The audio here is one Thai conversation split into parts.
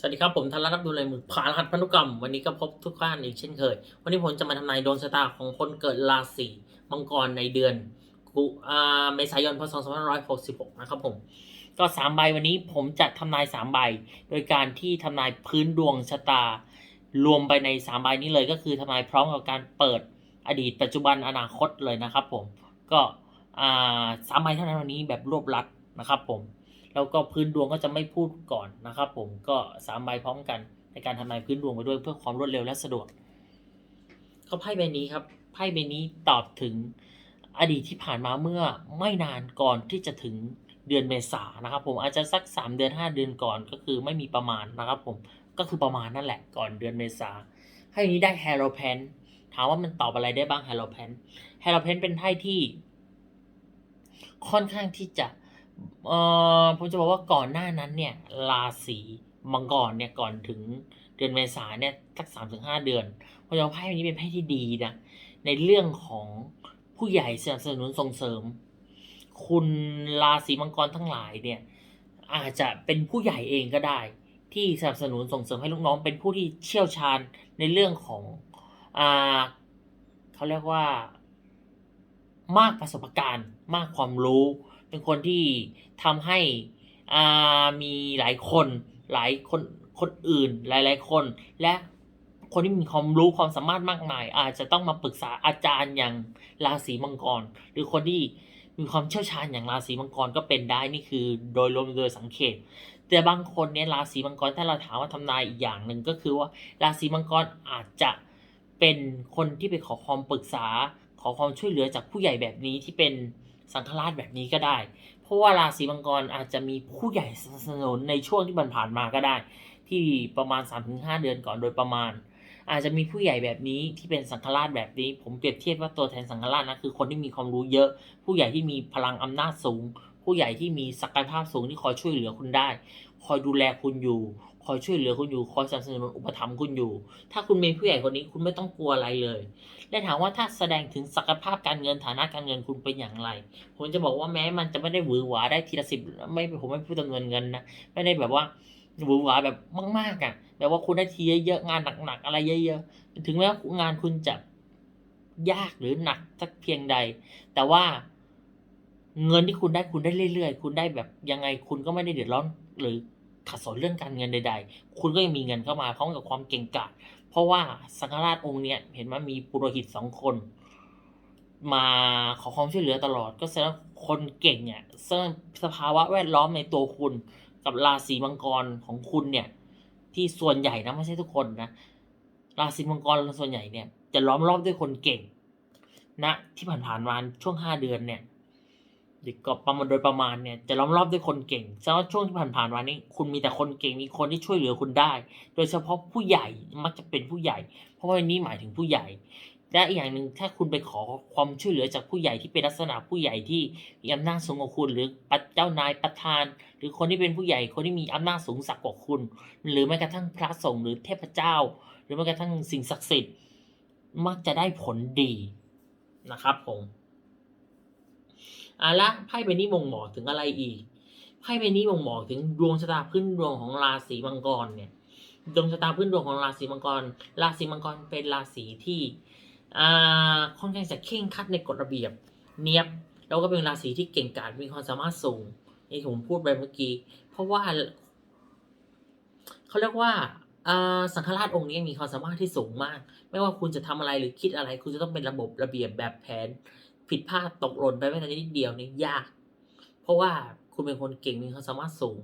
สวัสดีครับ ผมธนรัตน์ดูเลยมือผ่านรหัสพันธุกรรม วันนี้ก็พบทุกท่านอีกเช่นเคย วันนี้ผมจะมาทำนายดวงชะตาของคนเกิดราศีมังกรในเดือนกุอ่าเมษายนพศ2566 นะครับผม ก็สามใบวันนี้ผมจะทำนายสามใบ โดยการที่ทำนายพื้นดวงชะตา รวมไปในสามใบนี้เลยก็คือทำนายพร้อมกับการเปิดอดีตปัจจุบันอนาคตเลยนะครับผม ก็อ่าสามใบเท่านั้นวันนี้แบบรวบรัดนะครับผม แล้วก็พื้นดวงก็จะไม่พูดก่อนนะครับผมก็สามใบพร้อมกันในการทำนายพื้นดวงไปด้วยเพื่อความรวดเร็วและสะดวกก็ไพ่ใบนี้ครับไพ่ใบนี้ตอบถึงอดีตที่ผ่านมาเมื่อไม่นานก่อนที่จะถึงเดือนเมษานะครับ ผมอาจจะสัก 3 เดือน 5 เดือนก่อนก็คือไม่มีประมาณนะครับ ผมก็คือประมาณนั่นแหละก่อนเดือนเมษาไพ่นี้ได้แฮโรแพนถามว่ามันตอบอะไรได้บ้างแฮโรแพนแฮโรแพนเป็นไพ่ที่ค่อนข้างที่จะ เอ่อผมจะบอกว่าก่อนหน้านั้นเนี่ยราศีมังกรเนี่ยก่อนถึงเดือนเมษาเนี่ยสักสามถึงห้าเดือนผมจะบอกไพ่นี้เป็นไพ่ที่ดีนะในเรื่องของผู้ใหญ่สนับสนุนส่งเสริม คุณราศีมังกรทั้งหลายเนี่ยอาจจะเป็นผู้ใหญ่เองก็ได้ ที่สนับสนุนส่งเสริมให้ลูกน้อง เป็นผู้ที่เชี่ยวชาญในเรื่องของอ่าเขาเรียกว่ามากประสบการณ์ มากความรู้ เป็นคนที่ทำให้อ่ามีหลายคนหลายคนคนอื่นหลาย ๆ คน และคนที่มีความรู้ความสามารถมากมาย อาจจะต้องมาปรึกษาอาจารย์อย่างราศีมังกร หรือคนที่มีความเชี่ยวชาญอย่างราศีมังกรก็เป็นได้นี่คือโดยรวมโดยสังเกต แต่บางคนเนี่ยราศีมังกรถ้าเราถามว่าทำนายอีกอย่างหนึ่งก็คือว่าราศีมังกรอาจจะเป็นคนที่ไปขอความปรึกษา ขอความช่วยเหลือจากผู้ใหญ่แบบนี้ที่เป็น สังฆราชแบบนี้ก็ได้ เพราะว่าราศีมังกรอาจจะมีผู้ใหญ่สนับสนุนในช่วงที่มันผ่านมาก็ได้ ที่ประมาณ 3-5 เดือนก่อนโดยประมาณ อาจจะมีผู้ใหญ่แบบนี้ที่เป็นสังฆราชแบบนี้ ผมเปรียบเทียบว่าตัวแทนสังฆราชนะคือคนที่มีความรู้เยอะ ผู้ใหญ่ที่มีพลังอำนาจสูง ผู้ใหญ่ที่มีศักยภาพสูงที่คอยช่วยเหลือคุณได้ คอยดูแลคุณอยู่ คอยช่วยเหลือคุณอยู่ คอยสนับสนุนอุปถัมภ์คุณอยู่ ถ้าคุณมีผู้ใหญ่คนนี้คุณไม่ต้องกลัวอะไรเลย และถามว่าถ้าแสดงถึงศักยภาพการเงินฐานะการเงินคุณเป็นอย่างไร ผมจะบอกว่าแม้มันจะไม่ได้หวือหวาได้ทีละสิบไม่ผมไม่พูดจำนวนเงินนะไม่ได้แบบว่าหวือหวาแบบมากๆอะแบบว่าคุณได้ทีเยอะๆงานหนักๆอะไรเยอะๆถึงแม้ว่างานคุณจะยากหรือหนักสักเพียงใด แต่ว่าเงินที่คุณได้คุณได้เรื่อยๆ คุณได้แบบยังไงคุณก็ไม่ได้เดือดร้อนหรือ ขัดสนเรื่องการเงินใด ๆ คุณก็ยังมีเงินเข้ามาพร้อมกับความเก่งกาจเพราะว่าสังฆราชองค์เนี้ยเห็นว่ามีปุโรหิตสองคน มาขอความช่วยเหลือตลอด ก็แสดงคนเก่งเนี่ยสร้างสภาวะแวดล้อมในตัวคุณกับราศีมังกรของคุณเนี่ย ที่ส่วนใหญ่นะไม่ใช่ทุกคนนะราศีมังกรส่วนใหญ่เนี่ยจะล้อมรอบด้วยคนเก่งนะที่ผ่านๆมาช่วงห้าเดือนเนี่ย เด็กก็ประมาณโดยประมาณเนี่ยจะล้อมรอบด้วยคนเก่งแสดงว่าช่วงที่ผ่านๆมานี้ คุณมีแต่คนเก่งมีคนที่ช่วยเหลือคุณได้ โดยเฉพาะผู้ใหญ่มักจะเป็นผู้ใหญ่ เพราะว่านี้หมายถึงผู้ใหญ่และอีกอย่างหนึ่งถ้าคุณไปขอความช่วยเหลือจากผู้ใหญ่ที่เป็นลักษณะผู้ใหญ่ที่มีอำนาจสูงกว่าคุณ หรือปัเจ้านายประธาน หรือคนที่เป็นผู้ใหญ่คนที่มีอำนาจสูงสักกว่าคุณ หรือแม้กระทั่งพระสงฆ์หรือเทพเจ้า หรือแม้กระทั่งสิ่งศักดิ์สิทธิ์มักจะได้ผลดีนะครับผม อะละไพ่ใบนี้บ่งบอกถึงอะไรอีกไพ่ใบนี้บ่งบอกถึงดวงชะตาพื้นดวงของราศีมังกรเนี่ยดวงชะตาพื้นดวงของราศีมังกร ราศีมังกรเป็นราศีที่อ่าค่อนข้างจะเข่งคัดในกฎระเบียบ เนียบแล้วก็เป็นราศีที่เก่งกาจมีความสามารถสูงนี่ผมพูดไปเมื่อกี้ เพราะว่าเขาเรียกว่าอ่าสังฆราชองค์นี้มีความสามารถที่สูงมาก ไม่ว่าคุณจะทำอะไรหรือคิดอะไร คุณจะต้องเป็นระบบระเบียบแบบแผน ผิดพลาดตกหล่นไปแม้แต่นิดเดียวนี่ยาก เพราะว่าคุณเป็นคนเก่งมีความสามารถสูง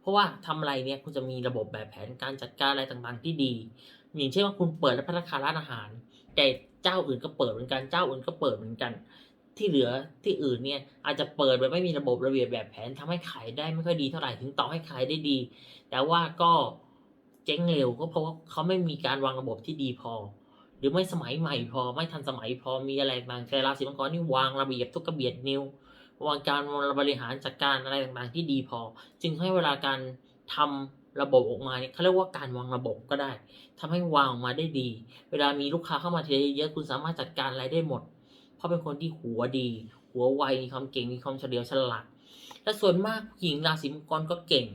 เพราะว่าทำอะไรเนี่ยคุณจะมีระบบแบบแผนการจัดการอะไรต่างๆที่ดี อย่างเช่นว่าคุณเปิดและพัฒนาร้านอาหาร แต่เจ้าอื่นก็เปิดเหมือนกันเจ้าอื่นก็เปิดเหมือนกัน ที่เหลือที่อื่นเนี่ยอาจจะเปิดแบบไม่มีระบบระเบียบแบบแผนทำให้ขายได้ไม่ค่อยดีเท่าไหร่ถึงต่อให้ขายได้ดี แต่ว่าก็เจ๊งเร็วก็เพราะว่าเขาไม่มีการวางระบบที่ดีพอ หรือไม่สมัยใหม่พอไม่ทันสมัยพอมีอะไรบางแต่ราศีมังกรนี่วางระเบียบทุกกระเบียดนิ้ววางการบริหารจัดการอะไรต่างๆที่ดีพอ จึงให้เวลาการทำระบบออกมาเนี่ยเขาเรียกว่าการวางระบบก็ได้ทำให้วางออกมาได้ดี เวลามีลูกค้าเข้ามาทีเยอะๆคุณสามารถจัดการอะไรได้หมด เพราะเป็นคนที่หัวดี หัวไวมีความเก่งมีความเฉลียวฉลาดและส่วนมากหญิงราศีมังกรก็เก่ง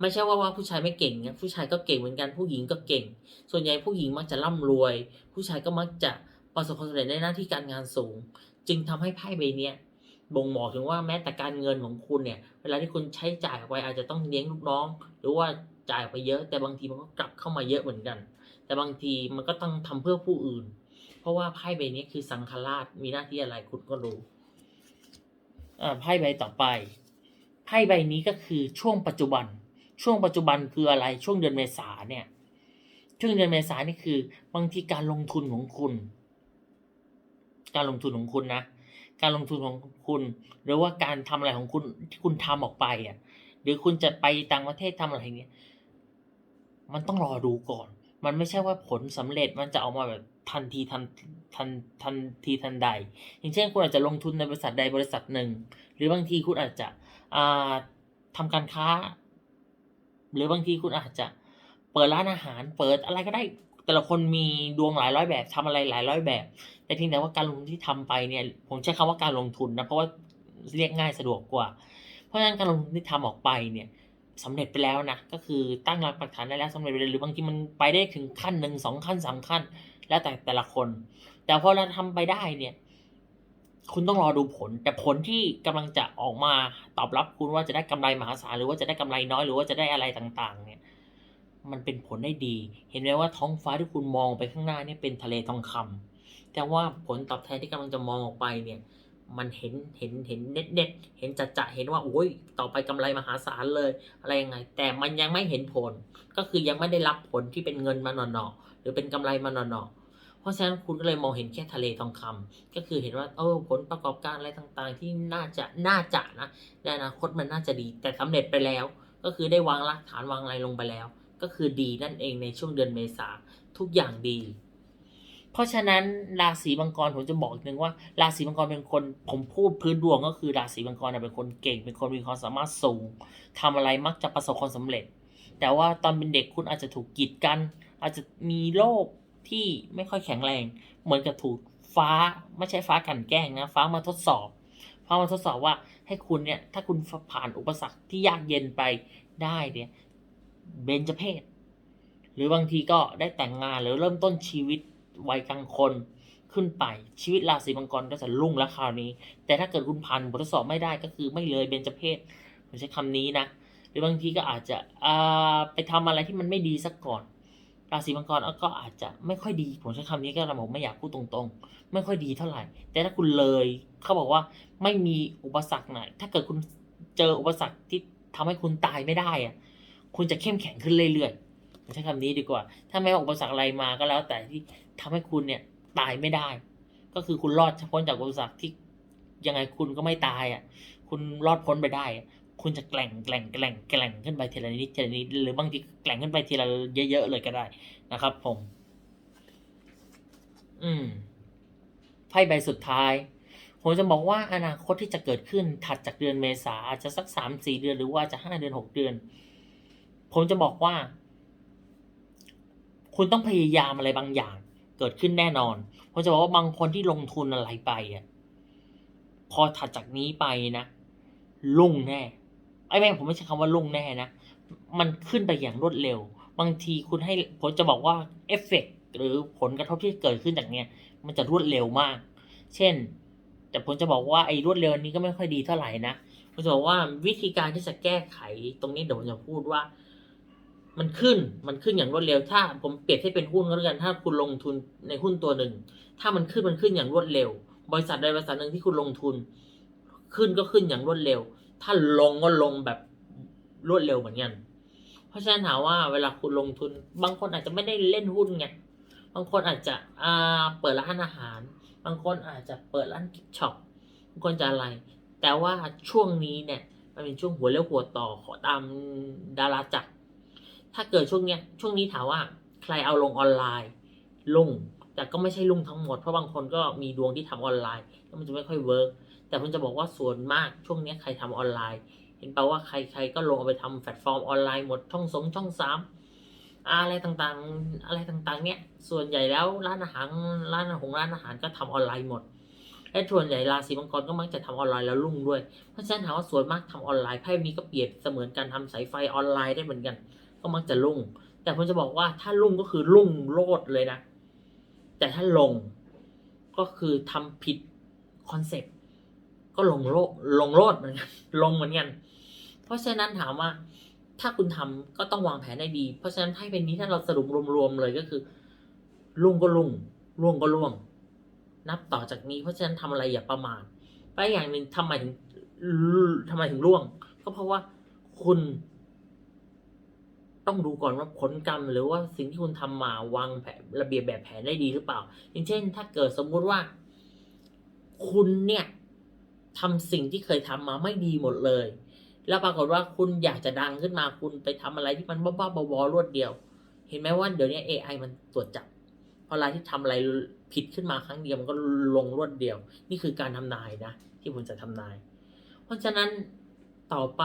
ไม่ใช่ว่าว่าผู้ชายไม่เก่งนะผู้ชายก็เก่งเหมือนกันผู้หญิงก็เก่ง ส่วนใหญ่ผู้หญิงมักจะร่ำรวย ผู้ชายก็มักจะประสบความสำเร็จในหน้าที่การงานสูง จึงทำให้ไพ่ใบเนี้ยบ่งบอกถึงว่าแม้แต่การเงินของคุณเนี่ย เวลาที่คุณใช้จ่ายออกไปอาจจะต้องเลี้ยงลูกน้อง หรือว่าจ่ายไปเยอะ แต่บางทีมันก็กลับเข้ามาเยอะเหมือนกัน แต่บางทีมันก็ต้องทำเพื่อผู้อื่น เพราะว่าไพ่ใบนี้คือสังฆราชมีหน้าที่อะไรคุณก็รู้อ่าไพ่ใบต่อไปไพ่ใบนี้ก็คือช่วงปัจจุบัน ช่วงปัจจุบันคืออะไรช่วงเดือนเมษาเนี่ย ช่วงเดือนเมษานี่คือบางทีการลงทุนของคุณ การลงทุนของคุณนะการลงทุนของคุณ หรือว่าการทำอะไรของคุณที่คุณทำออกไปอะ หรือคุณจะไปต่างประเทศทำอะไรเงี้ยมันต้องรอดูก่อน มันไม่ใช่ว่าผลสำเร็จมันจะออกมาแบบทันทีทันทันทันทีทันใด อย่างเช่นคุณอาจจะลงทุนในบริษัทใดบริษัทหนึ่ง หรือบางทีคุณอาจจะอ่าทำการค้า หรือบางทีคุณอาจจะเปิดร้านอาหารเปิดอะไรก็ได้แต่ละคนมีดวงหลายร้อยแบบทำอะไรหลายร้อยแบบ แต่เพียงแต่ว่าการลงทุนที่ทำไปเนี่ยผมใช้คำว่าการลงทุนนะเพราะว่าเรียกง่ายสะดวกกว่า เพราะฉะนั้นการลงทุนที่ทำออกไปเนี่ยสำเร็จไปแล้วนะก็คือตั้งหลักปักฐานได้แล้วสำเร็จไปเลยหรือบางทีมันไปได้ถึงขั้นหนึ่งสองขั้นสามขั้น แล้วแต่แต่ละคน แต่พอเราทำไปได้เนี่ย คุณต้องรอดูผล แต่ผลที่กำลังจะออกมาตอบรับคุณว่าจะได้กำไรมหาศาลหรือว่าจะได้กำไรน้อยหรือว่าจะได้อะไรต่างๆ เนี่ย มันเป็นผลได้ดี เห็นไหมว่าท้องฟ้าที่คุณมองไปข้างหน้าเนี่ยเป็นทะเลทองคำแต่ว่าผลตอบแทนที่กำลังจะมองออกไปเนี่ย มันเห็นเห็นเห็นเน็ตเน็ตเห็นจัดจะเห็นว่าโอ้ยต่อไปกำไรมหาศาลเลย อะไรยังไง แต่มันยังไม่เห็นผล ก็คือยังไม่ได้รับผลที่เป็นเงินมาหน่อๆหรือเป็นกำไรมาหน่อๆ เพราะฉะนั้นคุณก็เลยมองเห็นแค่ทะเลทองคำก็คือเห็นว่าเออผลประกอบการอะไรต่างๆ ที่น่าจะน่าจะนะในอนาคตมันน่าจะดี แต่สำเร็จไปแล้ว ก็คือได้วางรากฐานวางอะไรลงไปแล้ว ก็คือดีนั่นเองในช่วงเดือนเมษาทุกอย่างดี เพราะฉะนั้นราศีมังกรผมจะบอกอีกนึงว่าราศีมังกรเป็นคนผมพูดพื้นดวงก็คือราศีมังกรเป็นคนเก่ง เป็นคนมีความสามารถสูงทำอะไรมักจะประสบความสำเร็จ แต่ว่าตอนเป็นเด็กคุณอาจจะถูกกีดกัน อาจจะมีโรค ที่ไม่ค่อยแข็งแรง เหมือนกับถูกฟ้าไม่ใช่ฟ้ากันแกล้งนะ ฟ้ามาทดสอบ ฟ้ามาทดสอบว่าให้คุณเนี่ย ถ้าคุณผ่านอุปสรรคที่ยากเย็นไปได้เนี่ยเบญจเพศ หรือบางทีก็ได้แต่งงานหรือเริ่มต้นชีวิตวัยกลางคนขึ้นไปชีวิตราศีมังกรก็จะรุ่งแล้วคราวนี้ แต่ถ้าเกิดคุณผ่านบททดสอบไม่ได้ก็คือไม่เลยเบญจเพศผมใช้คำนี้นะ หรือบางทีก็อาจจะอ่าไปทำอะไรที่มันไม่ดีสักก่อน ราศีมังกรก็อาจจะไม่ค่อยดี ผมใช้คำนี้ก็ผมไม่อยากพูดตรงๆ ไม่ค่อยดีเท่าไหร่ แต่ถ้าคุณเลยเขาบอกว่าไม่มีอุปสรรคไหนถ้าเกิดคุณเจออุปสรรคที่ทำให้คุณตายไม่ได้อะคุณจะเข้มแข็งขึ้นเรื่อยๆผมใช้คำนี้ดีกว่า ถ้าไม่ว่าอุปสรรคอะไรมาก็แล้ว แต่ที่ทำให้คุณเนี่ยตายไม่ได้ ก็คือคุณรอดพ้นจากอุปสรรคที่ยังไงคุณก็ไม่ตายอะ คุณรอดพ้นไปได้ คุณจะแกล่งแกล่งแกล่งแกล่งขึ้นไปทีละนิดทีละนิดหรือบางทีแกล่งขึ้นไปทีละเยอะๆเลยก็ได้นะครับ ผม อืมไพ่ใบสุดท้ายผมจะบอกว่าอนาคตที่จะเกิดขึ้นถัดจากเดือนเมษาอาจจะสักสามสี่เดือนหรือว่าจะห้าเดือนหกเดือน ผมจะบอกว่า คุณต้องพยายามอะไรบางอย่าง เกิดขึ้นแน่นอนผมจะบอกว่าบางคนที่ลงทุนอะไรไปอะพอถัดจากนี้ไปนะลุ่งแน่ ไอ้แม่งผมไม่ใช่คำว่าลุ่งแน่นะ มันขึ้นไปอย่างรวดเร็ว บางทีคุณให้ผมจะบอกว่าเอฟเฟกหรือผลกระทบที่เกิดขึ้นจากเนี้ยมันจะรวดเร็วมาก เช่น แต่ผมจะบอกว่าไอ้รวดเร็วนี้ก็ไม่ค่อยดีเท่าไหร่นะผมจะบอกว่าวิธีการที่จะแก้ไขตรงนี้เดี๋ยวผมจะพูดว่า มันขึ้นมันขึ้นอย่างรวดเร็ว ถ้าผมเปรียบให้เป็นหุ้นก็แล้วกันถ้าคุณลงทุนในหุ้นตัวหนึ่ง ถ้ามันขึ้นมันขึ้นอย่างรวดเร็ว บริษัทใดบริษัทหนึ่งที่คุณลงทุน ขึ้นก็ขึ้นอย่างรวดเร็ว ถ้าลงก็ลงแบบรวดเร็วเหมือนกัน เพราะฉะนั้นถามว่าเวลาคุณลงทุน บางคนอาจจะไม่ได้เล่นหุ้นไง บางคนอาจจะอ่าเปิดร้านอาหาร บางคนอาจจะเปิดร้านกิฟช็อป บางคนจะอะไร แต่ว่าช่วงนี้เนี่ยมันเป็นช่วงหัวเลี้ยวหัวต่อขอตามดาราจักร ถ้าเกิดช่วงเนี้ย ช่วงนี้ถามว่าใครเอาลงออนไลน์ ลง แต่ก็ไม่ใช่ลงทั้งหมด เพราะบางคนก็มีดวงที่ทำออนไลน์แล้วมันจะไม่ค่อยเวิร์ก แต่ผมจะบอกว่าส่วนมากช่วงนี้ใครทำออนไลน์ เห็นเปล่าว่าใครใครก็ลงเอาไปทำแพลตฟอร์มออนไลน์หมดช่องสงช่องสามอะไรต่างๆ อะไรต่างๆ เนี่ย ส่วนใหญ่แล้วร้านอาหารร้านอาหารร้านอาหารก็ทำออนไลน์หมด และส่วนใหญ่ราศีมังกรก็มักจะทำออนไลน์แล้วรุ่งด้วย เพราะฉะนั้นถามว่าส่วนมากทำออนไลน์ไพ่นี้ก็เปรียบเสมือนการทำสายไฟออนไลน์ได้เหมือนกัน ก็มักจะรุ่ง แต่ผมจะบอกว่าถ้ารุ่งก็คือรุ่งโลดเลยนะ แต่ถ้าลงก็คือทำผิดคอนเซ็ปต์ ก็ลงโลลงโลดเหมือนกันลงเหมือนกัน เพราะฉะนั้นถามว่าถ้าคุณทำก็ต้องวางแผนให้ดี เพราะฉะนั้นให้เป็นนี้ถ้าเราสรุปรวมๆเลยก็คือลุ่งก็ลุ่งล่วงก็ล่วง นับต่อจากนี้ เพราะฉะนั้นทำอะไรอย่าประมาทไปอย่างหนึ่งทำไมถึงทำไมถึงล่วง ก็เพราะว่าคุณ ต้องดูก่อนว่าผลกรรมหรือว่าสิ่งที่คุณทำมาวางแผนระเบียบแบบแผนได้ดีหรือเปล่า อย่างเช่น ถ้าเกิดสมมุติว่า คุณเนี่ย ทำสิ่งที่เคยทำมาไม่ดีหมดเลย แล้วปรากฏว่าคุณอยากจะดังขึ้นมาคุณไปทำอะไรที่มันบ้าๆบอๆรวดเดียว เห็นไหมว่าเดี๋ยวนี้ AI มันตรวจจับพอเวลาที่ทำอะไรผิดขึ้นมาครั้งเดียวมันก็ลงรวดเดียว นี่คือการทำนายนะ ที่ผมจะทำนาย เพราะฉะนั้นต่อไป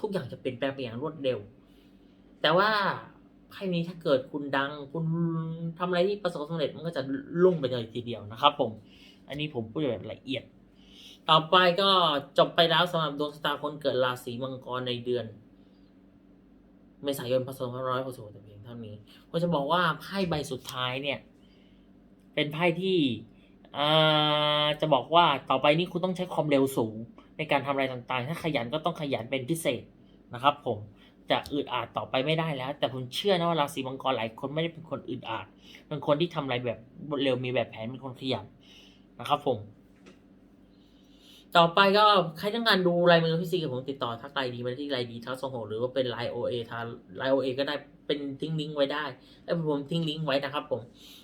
ทุกอย่างจะเปลี่ยนแปลงไปอย่างรวดเร็ว แต่ว่าไพ่นี้ถ้าเกิดคุณดัง คุณทำอะไรที่ประสบความสำเร็จมันก็จะลุ่งไปเลยทีเดียวนะครับผม อันนี้ผมพูดแบบละเอียด ต่อไปก็จบไปแล้วสำหรับดวงชะตาคนเกิดราศีมังกรในเดือน เมษายนพศ2566แต่เพียงเท่านี้ผมจะบอกว่าไพ่ใบสุดท้ายเนี่ย เป็นไพ่ที่จะบอกว่าต่อไปนี้คุณต้องใช้ความเร็วสูง ในการทำอะไรต่างๆ ถ้าขยันก็ต้องขยันเป็นพิเศษนะครับ ผมจะอึดอัดต่อไปไม่ได้แล้ว แต่ผมเชื่อนะว่าราศีมังกรหลายคนไม่ได้เป็นคนอึดอัดเป็นคนที่ทำอะไรแบบเร็วมีแบบแผนเป็นคนขยันนะครับ ผม ต่อไปก็ใครต้องการดูลายมือพี่ซีกับผมติดต่อทักไลน์ดีมาที่ไลน์ดีทักสองหกหรือว่าเป็นไลน์โอเอทาไลน์โอเอก็ได้เป็นทิ้งลิงก์ไว้ได้ไอ้ผมทิ้งลิงก์ไว้นะครับผม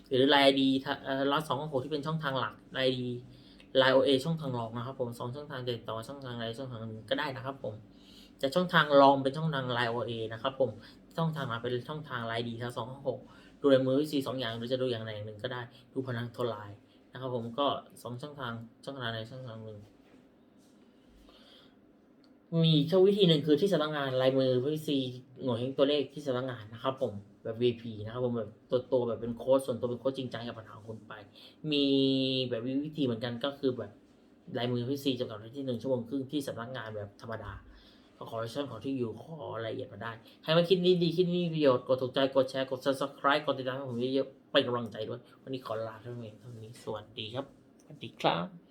หรือไลน์ดีร้อยสองหกที่เป็นช่องทางหลักไลน์ดีไลน์โอเอช่องทางรองนะครับผมสองช่องทางติดต่อช่องทางไลน์ช่องทางหนึ่งก็ได้นะครับผมจะช่องทางรองเป็นช่องทางไลน์โอเอนะครับผมช่องทางหลักเป็นช่องทางไลน์ดีทักสองหกดูลายมือพี่ซีสองอย่างหรือจะดูอย่างใดอย่างหนึ่งก็ได้ดูพลังโทรไลน์นะครับผมก็สองช่องทางช่องทางใดช่องทางหนึ่ง มีแค่วิธีหนึ่งคือที่สำนักงานลายมือพี่ซีหน่วยแห่งตัวเลขที่สำนักงานนะครับ ผมแบบ VP นะครับผมแบบตัวตัวแบบเป็นโค้ดส่วนตัวเป็นโค้ดจริงจังกับปัญหาของคุณไป มีแบบวิธีเหมือนกันก็คือแบบลายมือพี่ซีจำกัดไว้ที่หนึ่งชั่วโมงครึ่งที่สำนักงานแบบธรรมดาก็ขอให้ช่องขอที่อยู่ขอรายละเอียดมาได้ใครมาคิดนี้ดีคิดนี้ประโยชน์กดถูกใจกดแชร์กด subscribe กดติดตามผมเยอะๆเป็นกำลังใจด้วย วันนี้ขอลาท่านี้เท่านี้สวัสดีครับสวัสดีครับ